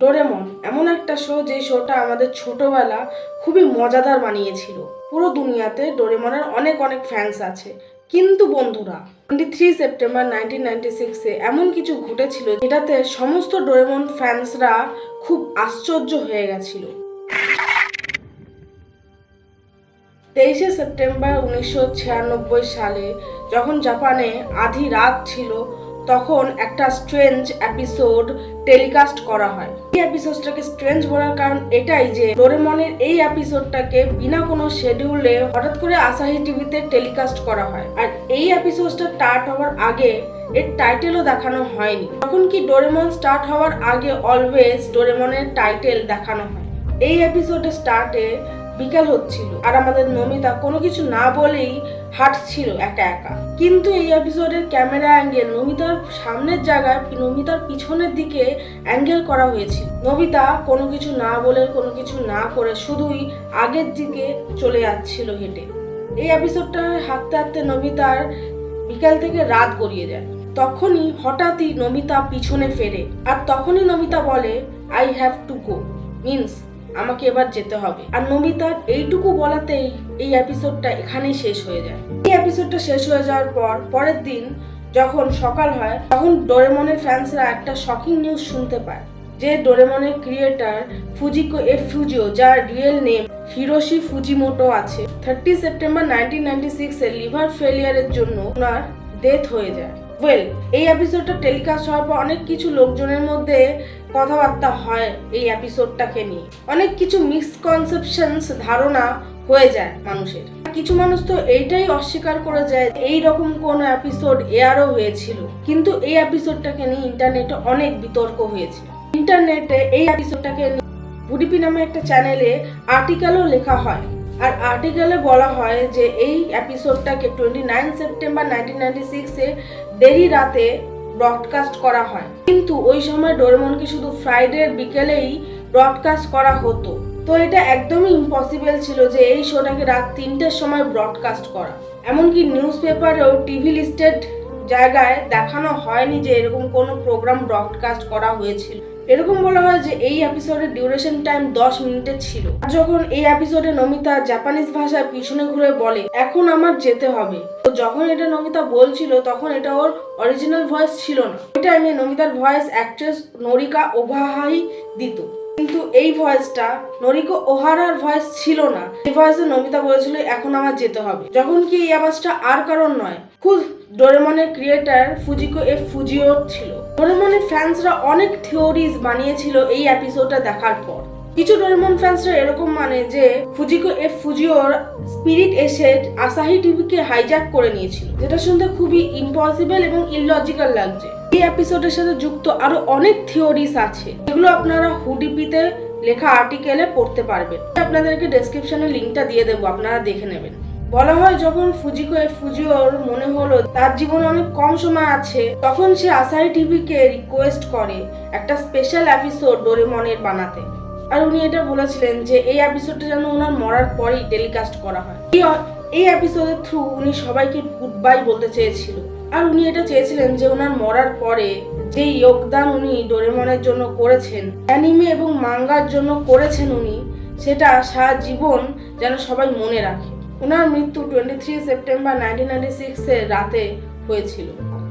Doraemon এমন একটা show যে শোটা আমাদের ছোটবেলা খুবই মজাদার বানিয়েছিল। পুরো দুনিয়াতে ডোরেমনের অনেক অনেক ফ্যান্স আছে। কিন্তু বন্ধুরা twenty three September nineteen ninety সিক্সে এমন কিছু ঘটেছিল যেটাতে সমস্ত ডোরেমন ফ্যান্সরা খুব আশ্চর্য হয়ে গেছিল। তেইশে সেপ্টেম্বর উনিশশো ছিয়ানব্বই সালে যখন জাপানে আধি রাত ছিল তখন একটা স্ট্রেঞ্জ এপিসোড টেলিকাস্ট করা হয়। এই এপিসোডটাকে স্ট্রেঞ্জ বলার কারণ এটাই যে, ডোরেমনের এই এপিসোডটাকে বিনা কোনো শেডিউলে হঠাৎ করে আসাহি টিভিতে টেলিকাস্ট করা হয়। আর এই এপিসোডটা স্টার্ট হওয়ার আগে এর টাইটেলও দেখানো হয়নি। তখন কি ডোরেমন স্টার্ট হওয়ার আগে অলওয়েজ ডোরেমনের টাইটেল দেখানো হয়? এই এপিসোডে স্টার্টে বিকাল হচ্ছিল। আর আমাদের নমিতা কোনো কিছু না বলেই হাঁটছিল একা একা। কিন্তু এই এপিসোডের ক্যামেরা অ্যাঙ্গেল নমিতার সামনের জায়গায় নমিতার পিছনের দিকে অ্যাঙ্গেল করা হয়েছিল। নমিতা কোনো কিছু না বলে, কোনো কিছু না করে শুধুই আগের দিকে চলে যাচ্ছিল হেঁটে। এই এপিসোডটা হাঁটতে হাঁটতে নমিতার বিকাল থেকে রাত গড়িয়ে যায়। তখনই হঠাৎই নমিতা পিছনে ফেরে। আর তখনই নমিতা বলে I have to go means আমাকে এবার যেতে হবে। আর নমিতার এইটুকু বলাতেই এই এপিসোডটা এখানেই শেষ হয়ে যায়। এই এপিসোডটা শেষ হয়ে যাওয়ার পর, পরের দিন যখন সকাল হয়, তখন ডোরেমনের ফ্যান্সরা একটা শকিং নিউজ শুনতে পায়, যে ডোরেমনের ক্রিয়েটার ফুজিকো এফ ফুজিও যার রিয়েল নেম হিরোশি ফুজিমোটো আছে থার্টি সেপ্টেম্বর নাইনটিন নাইনটি সিক্সে লিভার ফেলিয়ারের জন্য ওনার ডেথ হয়ে যায়। ওয়েল এই এপিসোডটা টেলিকাস্ট হওয়ার পর অনেক কিছু লোকজনের মধ্যে কথাবার্তা হয় এই এপিসোডটাকে নিয়ে। অনেক কিছু মিসকনসেপশনস ধারণা হয়ে যায় মানুষের। কিছু মানুষ তো এইটাই অস্বীকার করে যায় এই রকম কোন এপিসোড এয়ারও হয়েছিল। কিন্তু এই এপিসোডটাকে নিয়ে ইন্টারনেটে অনেক বিতর্ক হয়েছে ইন্টারনেটে এই এপিসোডটাকে বুডিপি নামে একটা চ্যানেলে আর্টিকেলও লেখা হয়। আর আর্টিকেলে বলা হয় যে এই এপিসোডটাকে twenty nine September nineteen ninety সিক্সে দেরি রাতে ব্রডকাস্ট করা হয়। কিন্তু ওই সময় ডোরেমনকে শুধু ফ্রাইডের বিকেলেই ব্রডকাস্ট করা হতো। তো এটা একদমই ইম্পসিবল ছিল যে এই শোটাকে রাত তিনটের সময় ব্রডকাস্ট করা। এমনকি নিউজ পেপারেও টিভি লিস্টেড জায়গায় দেখানো হয়নি যে এরকম কোনো প্রোগ্রাম ব্রডকাস্ট করা হয়েছিল। এরকম বলা হয় যে এই এপিসোডের ডিউরেশন টাইম দশ মিনিটের ছিল। আর যখন এই এপিসোডে নমিতা জাপানিজ ভাষায় পিছনে ঘুরে বলে, এখন আমার যেতে হবে। তো যখন এটা নমিতা বলছিল, তখন এটা ওর অরিজিনাল ভয়েস ছিল না। ওই টাইমে নমিতার ভয়েস অ্যাক্ট্রেস নরিকা ওভাহাই দিত। কিন্তু এই ভয়েসটা নরিকো ওহারার ভয়েস ছিল না। এই ভয়েসে নমিতা বলেছিল, এখন আমার যেতে হবে। যখন কি এই আওয়াজটা আর কারণ নয়, খুব ডোরেমনের ক্রিয়েটার ফুজিকো এফ ফুজিও ছিল। ডোরেমনের ফ্যান্সরা অনেক থিওরিজ বানিয়েছিল এই এপিসোডটা দেখার পর। কিছু ডোরেমন ফ্যান্সরা এরকম মানে যে ফুজিকো এফ ফুজিওর স্পিরিট এসে আসাহি টিভিকে হাইজ্যাক করে নিয়েছিল, যেটা শুনতে খুবই ইম্পসিবল এবং ইললজিক্যাল লাগছে। এই এপিসোডের সাথে যুক্ত আরও অনেক থিওরিজ আছে। এগুলো আপনারা হুডিপিতে লেখা আর্টিকেলে পড়তে পারবেন। আপনাদেরকে ডেসক্রিপশনে লিঙ্কটা দিয়ে দেবো, আপনারা দেখে নেবেন। বলা হয় যখন ফুজিকো ফুজিওর মনে হলো তার জীবনে অনেক কম সময় আছে, তখন সে আসাই টিভিকে রিকোয়েস্ট করে একটা স্পেশাল এপিসোড ডোরেমনের বানাতে। আর উনি এটা বলেছিলেন যে এই এপিসোডটা যেন ওনার মরার পরেই টেলিকাস্ট করা হয়। এই- এই এপিসোডের থ্রু উনি সবাইকে গুড বাই বলতে চেয়েছিল। আর উনি এটা চেয়েছিলেন যে ওনার মরার পরে যে যোগদান উনি ডোরেমনের জন্য করেছেন, অ্যানিমে এবং মাঙ্গার জন্য করেছেন উনি, সেটা সারা জীবন যেন সবাই মনে রাখে। ওনার মৃত্যু twenty three September nineteen ninety সিক্সের রাতে হয়েছিল।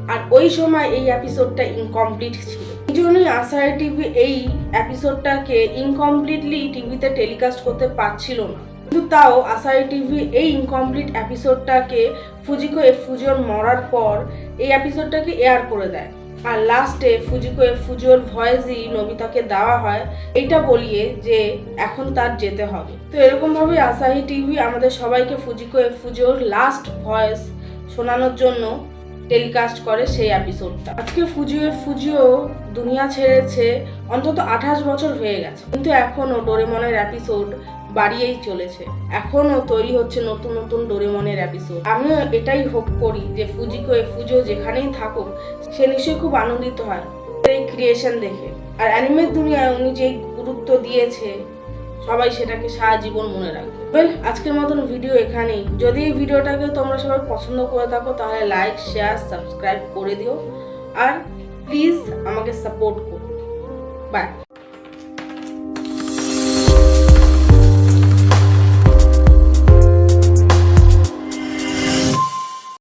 আর ওই সময় এই এপিসোডটা ইনকমপ্লিট ছিল। এই জন্যই আসাই টিভি এই এপিসোডটাকে ইনকমপ্লিটলি টিভিতে টেলিকাস্ট করতে পারছিল না। কিন্তু তাও আসাই টিভি এই ইনকমপ্লিট এপিসোডটাকে ফুজিকো এফ ফুজিওর মরার পর এই এপিসোডটাকে এয়ার করে দেয়। আর লাস্টে ফুজিকো এফ ফুজিওর ভয়েসই নবিতাকে দেওয়া হয়, এইটা বলিয়ে যে এখন তার যেতে হবে। তো এরকমভাবে আসাহি টিভি আমাদের সবাইকে ফুজিকো এফ ফুজিওর লাস্ট ভয়েস শোনানোর জন্য টেলিকাস্ট করে সেই এপিসোডটা আজকে ফুজিও ফুজিও দুনিয়া ছেড়েছে অন্তত আঠাশ বছর হয়ে গেছে। কিন্তু এখনও ডোরেমনের এপিসোড বাড়িয়েই চলেছে। এখনও তৈরি হচ্ছে নতুন নতুন ডোরেমনের এপিসোড আমিও এটাই হোপ করি যে ফুজিকো এ ফুজো যেখানেই থাকুক, সে নিশ্চয়ই খুব আনন্দিত হয় এই ক্রিয়েশন দেখে। আর অ্যানিমের দুনিয়ায় উনি যে গুরুত্ব দিয়েছে, সবাই সেটাকে সারা জীবন মনে রাখবে। ওয়েল আজকের মতন ভিডিও এখানেই। যদি এই ভিডিওটাকে তোমরা সবাই পছন্দ করে থাকো, তাহলে লাইক শেয়ার সাবস্ক্রাইব করে দিও। আর প্লিজ আমাকে সাপোর্ট করো। বাই